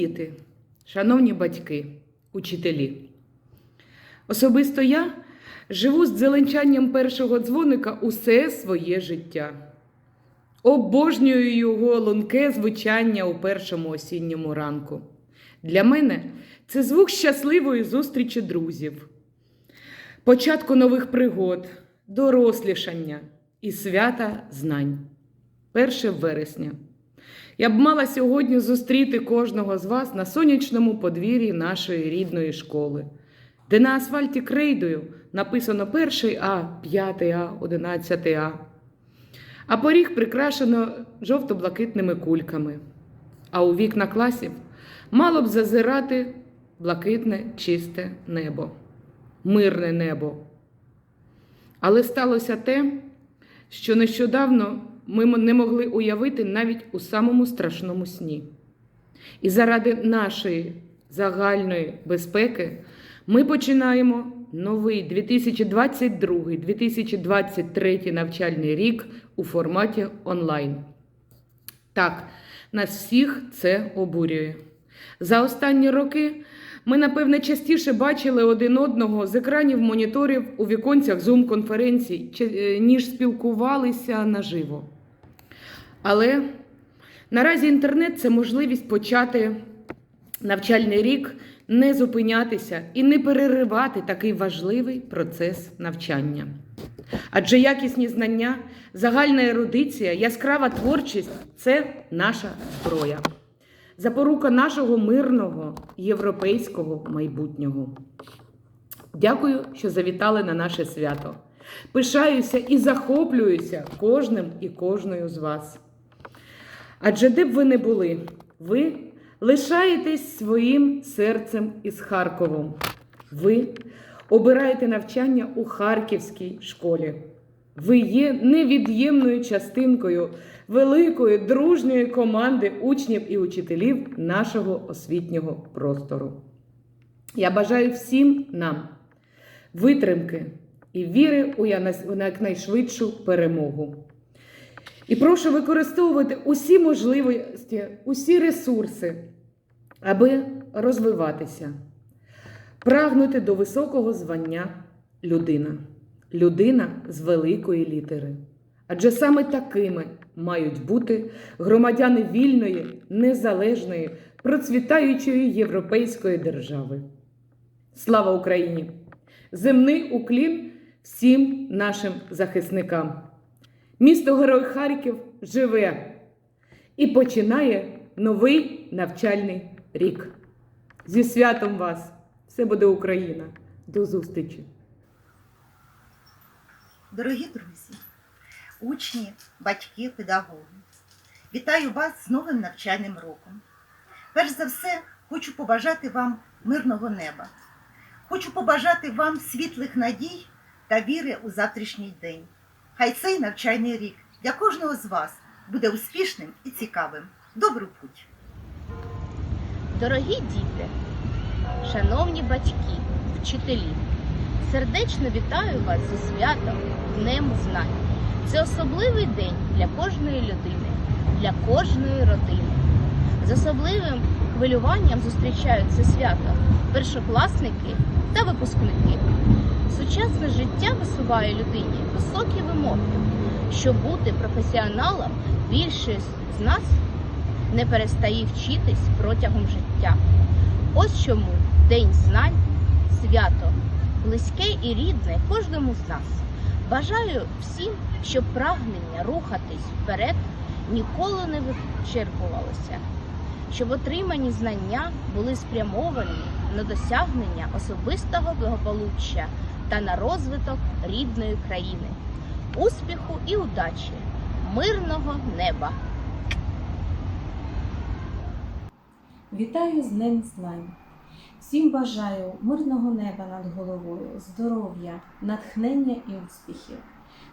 Діти, шановні батьки, учителі, особисто я живу з дзеленчанням першого дзвоника усе своє життя. Обожнюю його лунке звучання у першому осінньому ранку. Для мене це звук щасливої зустрічі друзів, початку нових пригод, дорослішання і свята знань. 1 вересня. Я б мала сьогодні зустріти кожного з вас на сонячному подвір'ї нашої рідної школи, де на асфальті крейдою написано перший А, п'ятий А, одинадцятий А. А поріг прикрашено жовто-блакитними кульками. А у вікна класів мало б зазирати блакитне чисте небо, мирне небо. Але сталося те, що нещодавно ми не могли уявити навіть у самому страшному сні. І заради нашої загальної безпеки ми починаємо новий 2022-2023 навчальний рік у форматі онлайн. Так, нас всіх це обурює. За останні роки ми, напевне, частіше бачили один одного з екранів моніторів у віконцях Zoom-конференцій, е, ніж спілкувалися наживо. Але наразі інтернет це можливість почати навчальний рік, не зупинятися і не переривати такий важливий процес навчання. Адже якісні знання, загальна ерудиція, яскрава творчість це наша зброя, запорука нашого мирного європейського майбутнього. Дякую, що завітали на наше свято. Пишаюся і захоплююся кожним і кожною з вас. Адже де б ви не були, ви лишаєтесь своїм серцем із Харковом. Ви обираєте навчання у Харківській школі. Ви є невід'ємною частинкою великої дружньої команди учнів і учителів нашого освітнього простору. Я бажаю всім нам витримки і віри у якнайшвидшу перемогу. І прошу використовувати усі можливості, усі ресурси, аби розвиватися, прагнути до високого звання людина, людина з великої літери. Адже саме такими мають бути громадяни вільної, незалежної, процвітаючої європейської держави. Слава Україні! Земний уклін всім нашим захисникам. Місто Герой Харків живе і починає новий навчальний рік. Зі святом вас! Все буде Україна! До зустрічі! Дорогі друзі, учні, батьки, педагоги, вітаю вас з новим навчальним роком. Перш за все, хочу побажати вам мирного неба. Хочу побажати вам світлих надій та віри у завтрашній день. Хай цей навчальний рік для кожного з вас буде успішним і цікавим. Добру путь! Дорогі діти, шановні батьки, вчителі, сердечно вітаю вас зі святом Днем Знань. Це особливий день для кожної людини, для кожної родини. З особливим хвилюванням зустрічають це свято першокласники та випускники. Сучасне життя висуває людині високі вимоги. Щоб бути професіоналом, більшість з нас не перестає вчитись протягом життя. Ось чому День знань свято близьке і рідне кожному з нас. Бажаю всім, щоб прагнення рухатись вперед ніколи не вичерпувалося, щоб отримані знання були спрямовані на досягнення особистого благополуччя та на розвиток рідної країни, успіху і удачі, мирного неба! Вітаю з Днем Знань! Всім бажаю мирного неба над головою, здоров'я, натхнення і успіхів.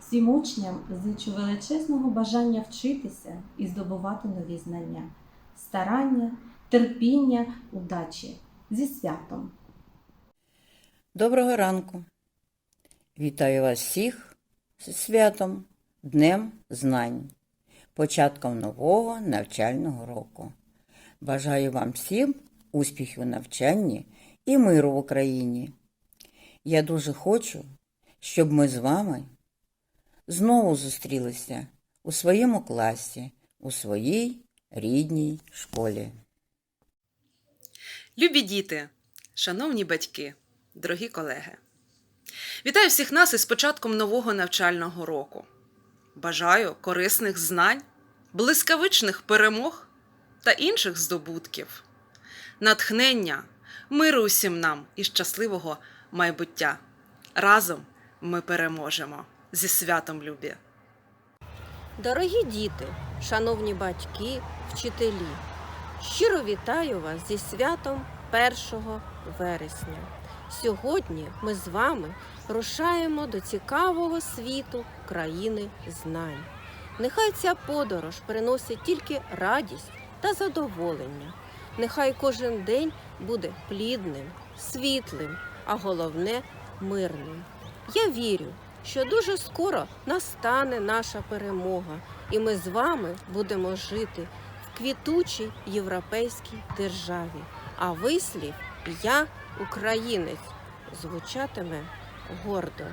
Всім учням зичу величезного бажання вчитися і здобувати нові знання, старання, терпіння, удачі зі святом! Доброго ранку! Вітаю вас всіх з святом, Днем Знань, початком нового навчального року. Бажаю вам всім успіхів у навчанні і миру в Україні. Я дуже хочу, щоб ми з вами знову зустрілися у своєму класі, у своїй рідній школі. Любі діти, шановні батьки, дорогі колеги, вітаю всіх нас із початком нового навчального року. Бажаю корисних знань, блискавичних перемог та інших здобутків, натхнення, миру усім нам і щасливого майбуття. Разом ми переможемо зі святом любі! Дорогі діти, шановні батьки, вчителі, щиро вітаю вас зі святом 1 вересня. Сьогодні ми з вами рушаємо до цікавого світу країни знань. Нехай ця подорож приносить тільки радість та задоволення. Нехай кожен день буде плідним, світлим, а головне мирним. Я вірю, що дуже скоро настане наша перемога, і ми з вами будемо жити в квітучій європейській державі. А вислів Я українець звучатиме гордо.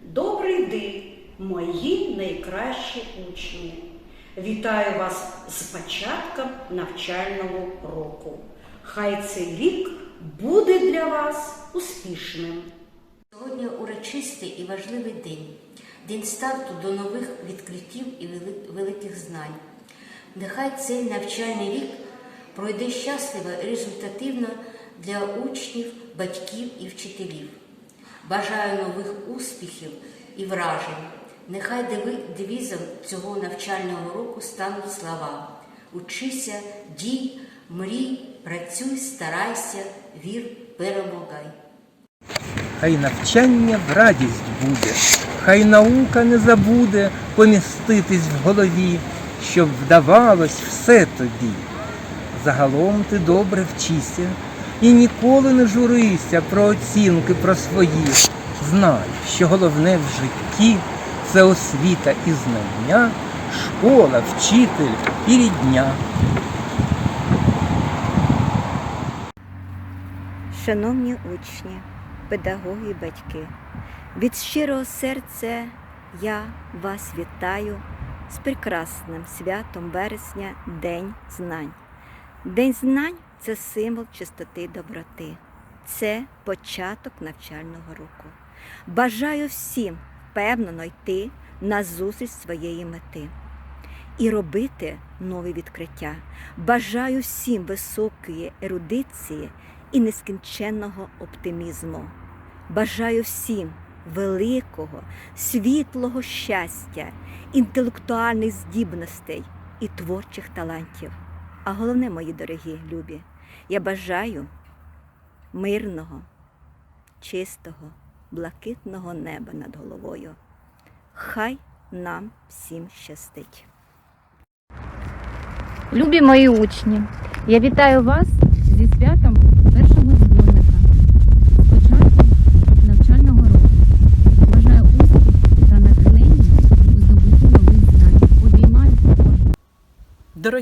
Добрий день, мої найкращі учні. Вітаю вас з початком навчального року. Хай цей рік буде для вас успішним. Сьогодні урочистий і важливий день, день старту до нових відкриттів і великих знань. Нехай цей навчальний рік пройде щасливо і результативно для учнів, батьків і вчителів. Бажаю нових успіхів і вражень. Нехай девізом цього навчального року стануть слова: Учися, дій, мрій, працюй, старайся, вір, перемагай. Хай навчання в радість буде, хай наука не забуде поміститись в голові, щоб вдавалось все тобі. Загалом ти добре вчися і ніколи не журися про оцінки про свої. Знай, що головне в житті це освіта і знання, школа, вчитель і рідня. Шановні учні, педагоги батьки, від щирого серця я вас вітаю з прекрасним святом вересня День знань. День знань це символ чистоти і доброти. Це початок навчального року. Бажаю всім впевнено йти на зустріч своєї мети і робити нові відкриття. Бажаю всім високої ерудиції і нескінченного оптимізму. Бажаю всім великого, світлого щастя, інтелектуальних здібностей і творчих талантів. А головне, мої дорогі любі, я бажаю мирного, чистого, блакитного неба над головою. Хай нам всім щастить. Любі мої учні, я вітаю вас зі святом першого дзвоника. З початком навчального року. Бажаю успіху та натхнення у здобутті нових знань. Обіймаю кожного.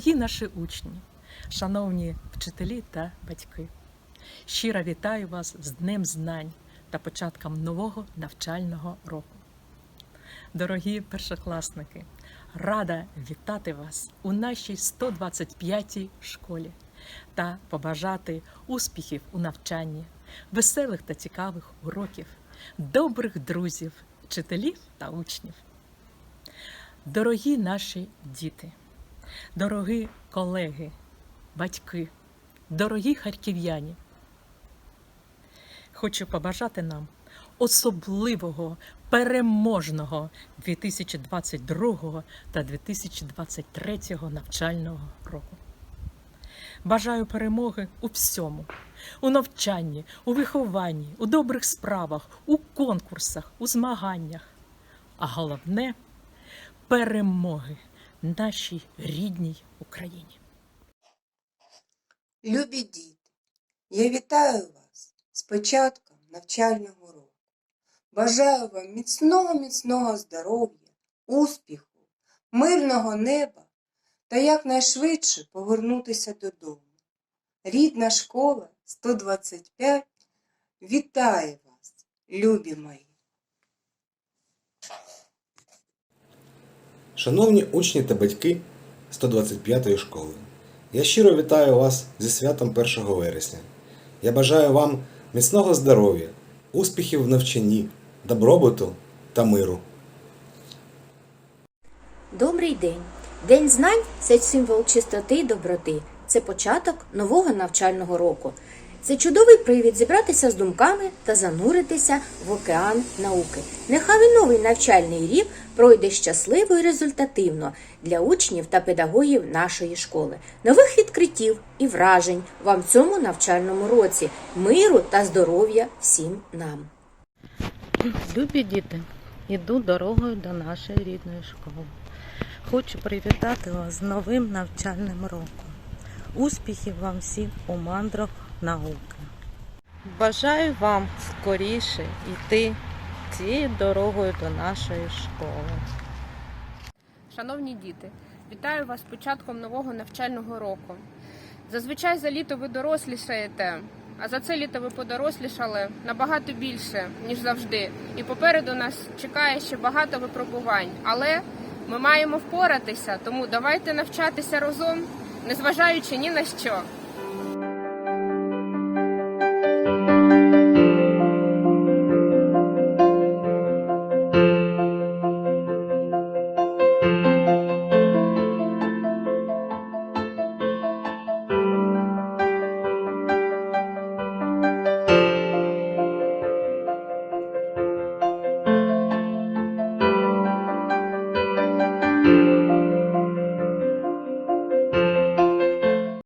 Дорогі наші учні, шановні вчителі та батьки, щиро вітаю вас з Днем Знань та початком нового навчального року. Дорогі першокласники, рада вітати вас у нашій 125-й школі та побажати успіхів у навчанні, веселих та цікавих уроків, добрих друзів, вчителів та учнів. Дорогі наші діти! Дорогі колеги, батьки, дорогі харків'яні, хочу побажати нам особливого переможного 2022 та 2023 навчального року. Бажаю перемоги у всьому, у навчанні, у вихованні, у добрих справах, у конкурсах, у змаганнях. А головне перемоги нашій рідній Україні. Любі діти, я вітаю вас з початком навчального року. Бажаю вам міцного, міцного здоров'я, успіху, мирного неба та якнайшвидше повернутися додому. Рідна школа 125 вітає вас, любі мої! Шановні учні та батьки 125-ї школи, я щиро вітаю вас зі святом 1 вересня. Я бажаю вам міцного здоров'я, успіхів в навчанні, добробуту та миру. Добрий день! День знань це символ чистоти й доброти. Це початок нового навчального року. Це чудовий привід зібратися з думками та зануритися в океан науки. Нехай і новий навчальний рік пройде щасливо і результативно для учнів та педагогів нашої школи. Нових відкриттів і вражень вам в цьому навчальному році, миру та здоров'я всім нам. Любі діти, іду дорогою до нашої рідної школи. Хочу привітати вас з новим навчальним роком. Успіхів вам всім у мандрах науки. Бажаю вам скоріше йти цією дорогою до нашої школи. Шановні діти, вітаю вас з початком нового навчального року. Зазвичай за літо ви дорослішаєте, а за це літо ви подорослішали набагато більше, ніж завжди. І попереду нас чекає ще багато випробувань. Але ми маємо впоратися, тому давайте навчатися разом, незважаючи ні на що.